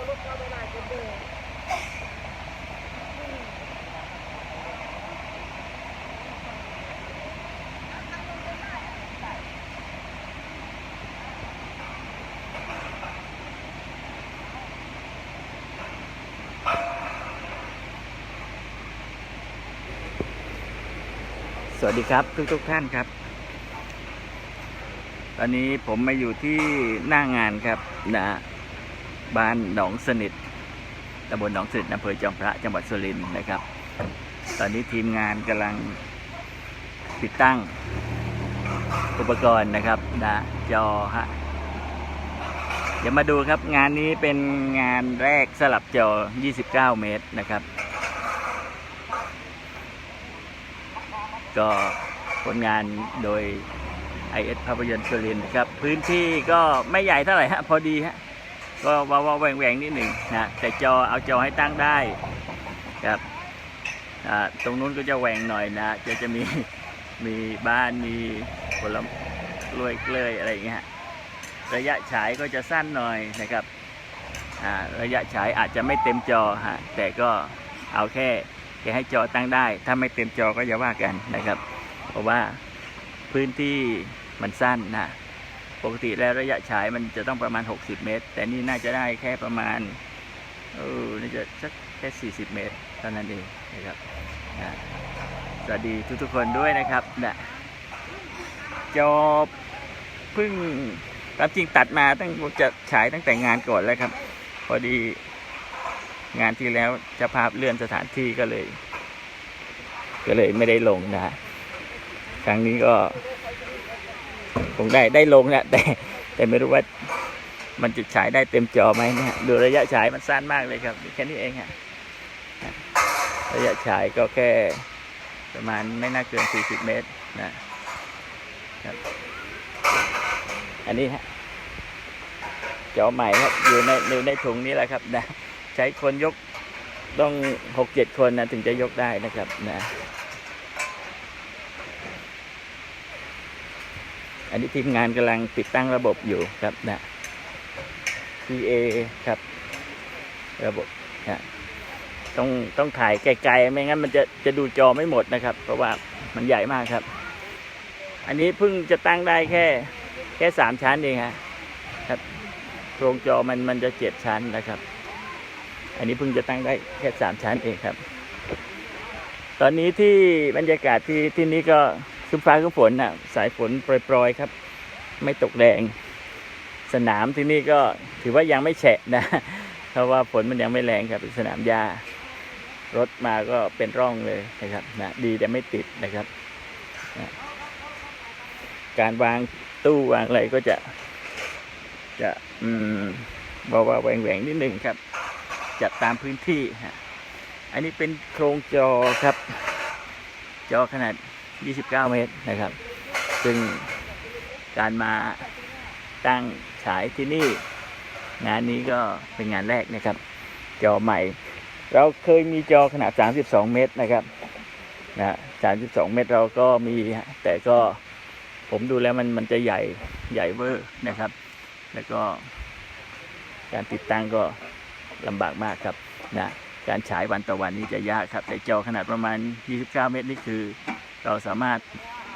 สวัสดีครับทุกทุกท่านครับ ตอนนี้ผมมาอยู่ที่หน้างานครับนะ บ้านหนองสนิทตำบลหนองสนิทอำเภอจอมพระจังหวัดสุรินทร์นะครับ ตอนนี้ทีมงานกำลังติดตั้งอุปกรณ์นะครับนะจอฮะเดี๋ยวมาดูครับงานนี้เป็นงานแรกสลับจอ 29 เมตรนะครับ ก็ผลงานโดย IS ภาพยนตร์สุรินทร์ครับ พื้นที่ก็ไม่ใหญ่เท่าไหร่ฮะ พอดีฮะ ก็ว่าว่าแหว่งแหวงนิดหนึ่งนะแต่จอเอาจอให้ตั้งได้ครับตรงนู้นก็จะแหว่งหน่อยนะจะจะมีมีบ้านมีผลกล้วยเกลยอะไรอย่างเงี้ยระยะฉายก็จะสั้นหน่อยนะครับระยะฉายอาจจะไม่เต็มจอฮะแต่ก็เอาแค่แค่ให้จอตั้งได้ ถ้าไม่เต็มจอก็อย่าว่ากันนะครับ เพราะว่าพื้นที่มันสั้นนะ ปกติแล้วระยะฉายมันจะต้องประมาณ 60 เมตร แต่นี่น่าจะได้แค่ประมาณเออน่าจะสักแค่ 40 เมตรเท่านั้นเองนะครับสวัสดีทุกๆคนด้วยนะครับนะจอเพิ่งตามจริงตัดมาตั้งจะฉายตั้งแต่งานก่อนแล้วครับ พอดีงานที่แล้วจะภาพเลื่อนสถานที่ก็เลย ก็เลยไม่ได้ลงนะ ครั้งนี้ก็ งได้ได้ลงแหละแต่แต่ไม่รู้ว่ามันจะฉายได้เต็มจอไหมเนี่ยดูระยะฉายมันสั้นมากเลยครับแค่นี้เองฮะระยะฉายก็แค่ประมาณไม่น่าเกิน 40 เมตรนะครับ อันนี้ฮะจอใหม่ครับอยู่ในอยู่ในถุงนี้แหละครับนะใช้คนยกต้องหกเจ็ดคนนะถึงจะยกได้นะครับนะ อันนี้ทีมงานกำลังติดตั้งระบบอยู่ครับนะ PA ครับ ระบบนะต้องต้องถ่ายไกลๆ ไม่งั้นมันจะจะดูจอไม่หมดนะครับ เพราะว่ามันใหญ่มากครับ อันนี้เพิ่งจะตั้งได้แค่ แค่สามชั้นเองฮะครับโครงจอมันมันจะเจ็ดชั้นนะครับ อันนี้เพิ่งจะตั้งได้แค่สามชั้นเองครับ ตอนนี้ที่บรรยากาศที่ที่นี่ก็ ครึ้มฟ้าครึ้มฝนน่ะ สายฝนโปรยๆครับ ไม่ตกแรง สนามที่นี่ก็ถือว่ายังไม่แฉะนะ เพราะว่าฝนมันยังไม่แรงครับเป็นสนามหญ้ารถมาก็เป็นร่องเลยนะครับนะดีแต่ไม่ติดนะครับนะการวางตู้วางอะไรก็จะ จะอืมบอกว่าแหว่งๆนิดหนึ่งครับ จัดตามพื้นที่ฮะอันนี้เป็นโครงจอครับ จอขนาด 29 เมตรนะครับ ซึ่งการมาตั้งฉายที่นี่ งานนี้ก็เป็นงานแรกนะครับ จอใหม่ เราเคยมีจอขนาด 32 เมตรนะครับนะ32 เมตรเราก็มีแต่ก็ผมดูแล้วมันมันจะใหญ่ใหญ่เวอร์นะครับ แล้วก็การติดตั้งก็ลำบากมากครับนะการฉายวันต่อวันนี้จะยากครับ แต่จอขนาดประมาณ 29 เมตรนี่คือ เราสามารถ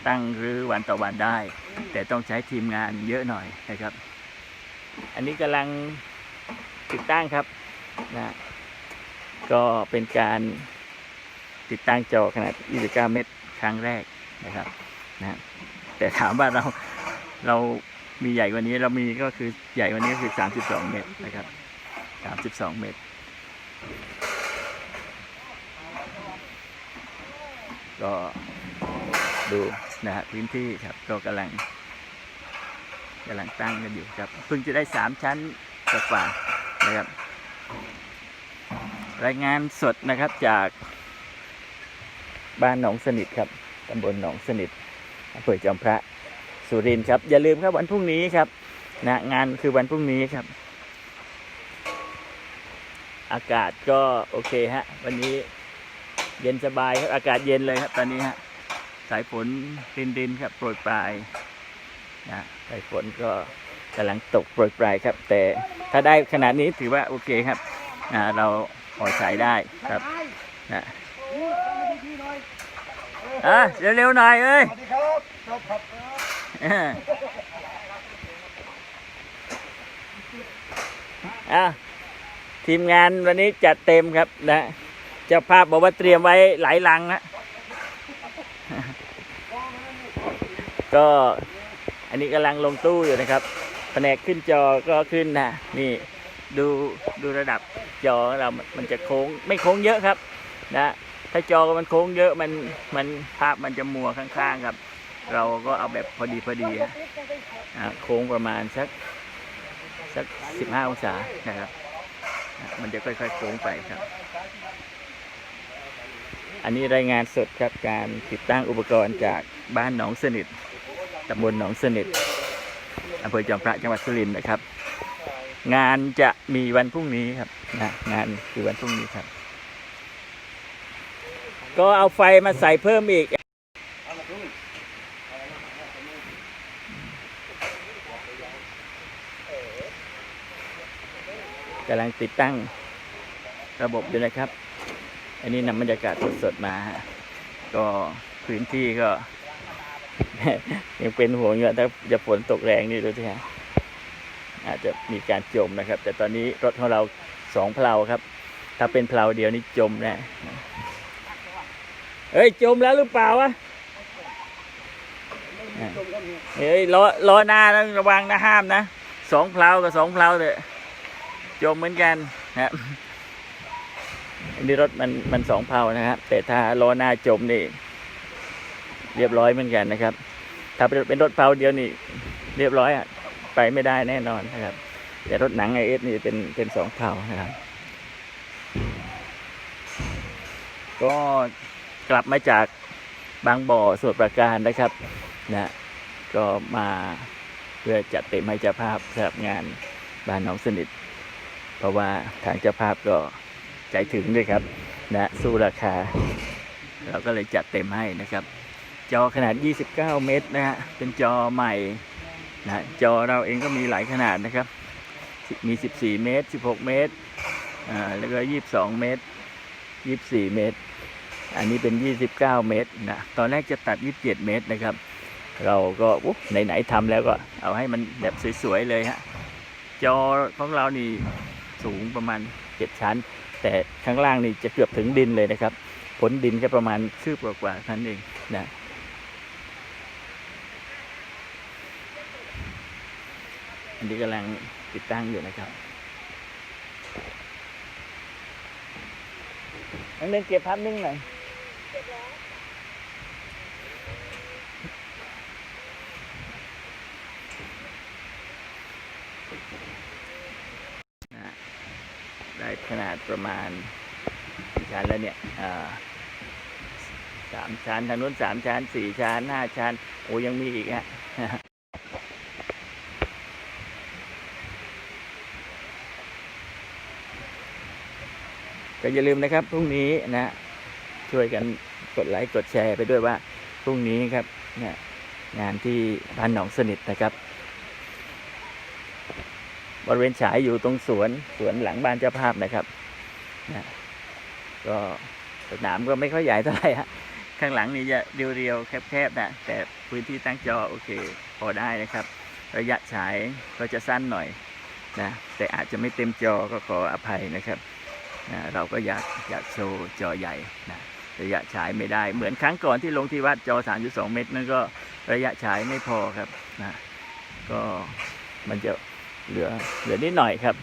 ตั้งหรือวันต่อวันได้ แต่ต้องใช้ทีมงานเยอะหน่อยนะครับ อันนี้กำลังติดตั้งครับนะก็เป็นการติดตั้งจอขนาด 29 เมตรครั้งแรกนะครับนะแต่ถามว่าเราเรามีใหญ่กว่านี้เรามีก็คือใหญ่กว่านี้ก็คือ 32 เมตรนะครับ 32 เมตร ก็ ดูนะฮะพื้นที่ครับก็กำลังกำลังตั้งกันอยู่ครับเพิ่งจะได้สามชั้นกว่าๆนะครับ รายงานสดนะครับจากบ้านหนองสนิทครับตำบลหนองสนิทอำเภอจอมพระสุรินทร์ครับ อย่าลืมครับวันพรุ่งนี้ครับนะงานคือวันพรุ่งนี้ครับ อากาศก็โอเคฮะ วันนี้เย็นสบายครับ อากาศเย็นเลยครับ ตอนนี้ฮะ สายฝนรินรินครับ โปรยปลายนะสายฝนก็กำลังตกโปรยปลายครับ แต่ถ้าได้ขนาดนี้ถือว่าโอเคครับอ่าเราพอใช้ได้ครับนะอะเร็วๆหน่อยเอ้ยสวัสดีครับครับครับอะทีมงานวันนี้จัดเต็มครับนะเจ้าภาพบอกว่าเตรียมไว้หลายลังนะ ก็อันนี้กำลังลงตู้อยู่นะครับแผนกขึ้นจอก็ขึ้นนะนี่ดูดูระดับจอของเรา มันจะโค้งไม่โค้งเยอะครับนะถ้าจอมันโค้งเยอะมันมันภาพมันจะมัวข้างๆครับ เราก็เอาแบบพอดีพอดีอะอ่าโค้งประมาณสักสักสิบห้าองศานะครับอะมันจะค่อยๆโค้งไปครับ อันนี้รายงานสดครับการติดตั้งอุปกรณ์จากบ้านหนองสนิท ตำบลหนองสนิทอำเภอจอมพระจังหวัดสุรินทร์นะครับ งานจะมีวันพรุ่งนี้ครับนะงานคือวันพรุ่งนี้ครับ ก็เอาไฟมาใส่เพิ่มอีกกำลังติดตั้งระบบอยู่นะครับ อันนี้นำบรรยากาศสดๆมาฮะก็พื้นที่ก็ ยังเป็นห่วงอยู่ถ้าจะฝนตกแรงนี่ดูสิฮะอาจจะมีการจมนะครับ แต่ตอนนี้รถของเราสองเพลาครับ ถ้าเป็นเพลาเดียวนี่จมแน่เฮ้ยจมแล้วหรือเปล่าวะเฮ้ยล้อล้อหน้าต้องระวังนะห้ามนะสองเพลากับสองเพลาเลยจมเหมือนกันนะครับอันนี้รถมันมันสองเพลานะครับแต่ถ้าล้อหน้าจมนี่เรียบร้อยเหมือนกันนะครับ ถ้าเป็นรถเพลาเดียวนี่เรียบร้อยอะไปไม่ได้แน่นอนนะครับ แต่รถหนังไอเอสนี่เป็นเป็นสองเพลานะครับ ก็กลับมาจากบางบ่อสมุทรปราการนะครับนะก็มาเพื่อจัดเต็มให้เจ้าภาพสำหรับงานบ้านหน้องสนิท เพราะว่าทางเจ้าภาพก็ใจถึงด้วยครับ นะสู้ราคา เราก็เลยจัดเต็มให้นะครับ จอขนาด 29 เมตรนะฮะ เป็นจอใหม่นะจอเราเองก็มีหลายขนาดนะครับ มี 14 เมตร 16 เมตร อ่า แล้วก็ 22 เมตร 24 เมตร อันนี้เป็น 29 เมตรนะ ตอนแรกจะตัด 27 เมตรนะครับ เราก็อุ๊ยไหนๆทำแล้วก็เอาให้มันแบบสวยๆเลยฮะ จอของเรานี่สูงประมาณ 7 ชั้น แต่ข้างล่างนี่จะเกือบถึงดินเลยนะครับ ผลดินแค่ประมาณคืบกว่าๆท่านั้นเองนะ อันนี้กำลังติดตั้งอยู่นะครับนักเรียนเก็บภาพนิ่งหน่อยได้ขนาดประมาณชั้นแล้วเนี่ยสามชั้น ทางนู้นสามชั้นสี่ชั้นห้าชั้น โอ้ยังมีอีกฮะ ก็อย่าลืมนะครับพรุ่งนี้นะช่วยกันกดไลค์กดแชร์ไปด้วยว่าพรุ่งนี้ครับเนี่ยงานที่บ้านหนองสนิทนะครับ บริเวณฉายอยู่ตรงสวนสวนหลังบ้านเจ้าภาพนะครับนะก็สนามก็ไม่ค่อยใหญ่เท่าไหร่ฮะข้างหลังนี่จะเรียวๆแคบๆนะแต่พื้นที่ตั้งจอโอเค พอได้นะครับ ระยะฉายก็จะสั้นหน่อยนะแต่อาจจะไม่เต็มจอก็ขออภัยนะครับ เราก็อยากอยากโชว์จอใหญ่นะระยะฉายไม่ได้ เหมือนครั้งก่อนที่ลงที่วัดจอ 3.2 เมตรนั่นก็ระยะฉายไม่พอครับนะก็มันจะเหลือเหลือนิดหน่อยครับ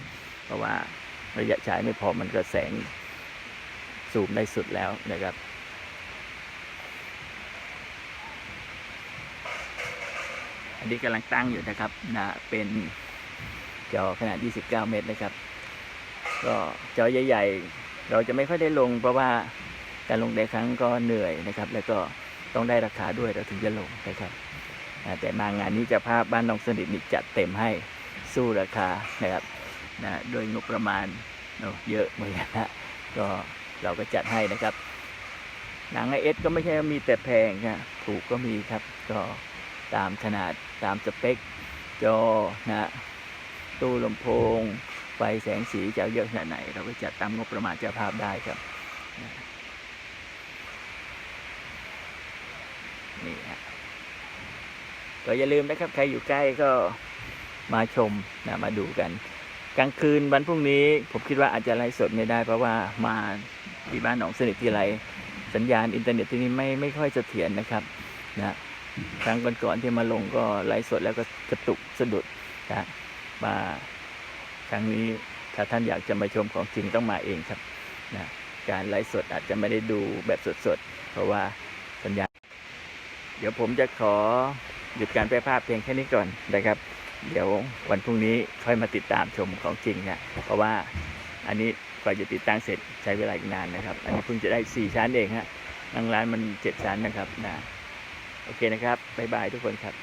เพราะว่าระยะฉายไม่พอมันก็แสงซูมได้สุดแล้วนะครับอันนี้กำลังตั้งอยู่นะครับนะเป็นจอขนาด 29 เมตรนะครับ ก็จอใหญ่ๆ เราจะไม่ค่อยได้ลง เพราะว่าการลงแต่ครั้งก็เหนื่อยนะครับ แล้วก็ต้องได้ราคาด้วยเราถึงจะลงนะครับแต่มางานนี้จะภาพบ้านน้องสนิทนี่จัดเต็มให้สู้ราคานะครับนะโดยงบประมาณเยอะเหมือนกันนะก็เราก็จัดให้นะครับ หนังไอเอสก็ไม่ใช่มีแต่แพงนะถูกก็มีครับ ก็ตามขนาดตามสเปค จอนะตู้ลำโพง ฟแสงสีจะเยอะขนาดไหน เราก็จัดตามงบประมาณเจ้าภาพได้ครับนะนี่ฮะก็อย่าลืมนะครับ ใครอยู่ใกล้ก็มาชมนะมาดูกัน กลางคืนวันพรุ่งนี้ ผมคิดว่าอาจจะไลฟ์สดไม่ได้ เพราะว่ามาที่บ้านหนองสนิทที่ไรสัญญาณอินเทอร์เน็ตที่นี่ไม่ไม่ค่อยเสถียรนะครับนะครั้งก่อนๆที่มาลงก็ไลฟ์สดแล้วก็กระตุกสะดุดนะมา ครั้งนี้ถ้าท่านอยากจะมาชมของจริงต้องมาเองครับนะการไลฟ์สดอาจจะไม่ได้ดูแบบสดๆ เพราะว่าสัญญาเดี๋ยวผมจะขอหยุดการแพร่ภาพเพียงแค่นี้ก่อนนะครับ เดี๋ยววันพรุ่งนี้ค่อยมาติดตามชมของจริงนะเพราะว่าอันนี้กว่าจะติดตั้งเสร็จใช้เวลาอีกนานนะครับ อันนี้เพิ่งจะได้ 4 ชั้นเองฮะนั่งร้านมัน 7 ชั้นนะครับนะโอเคนะครับบ๊ายบายทุกคนครับ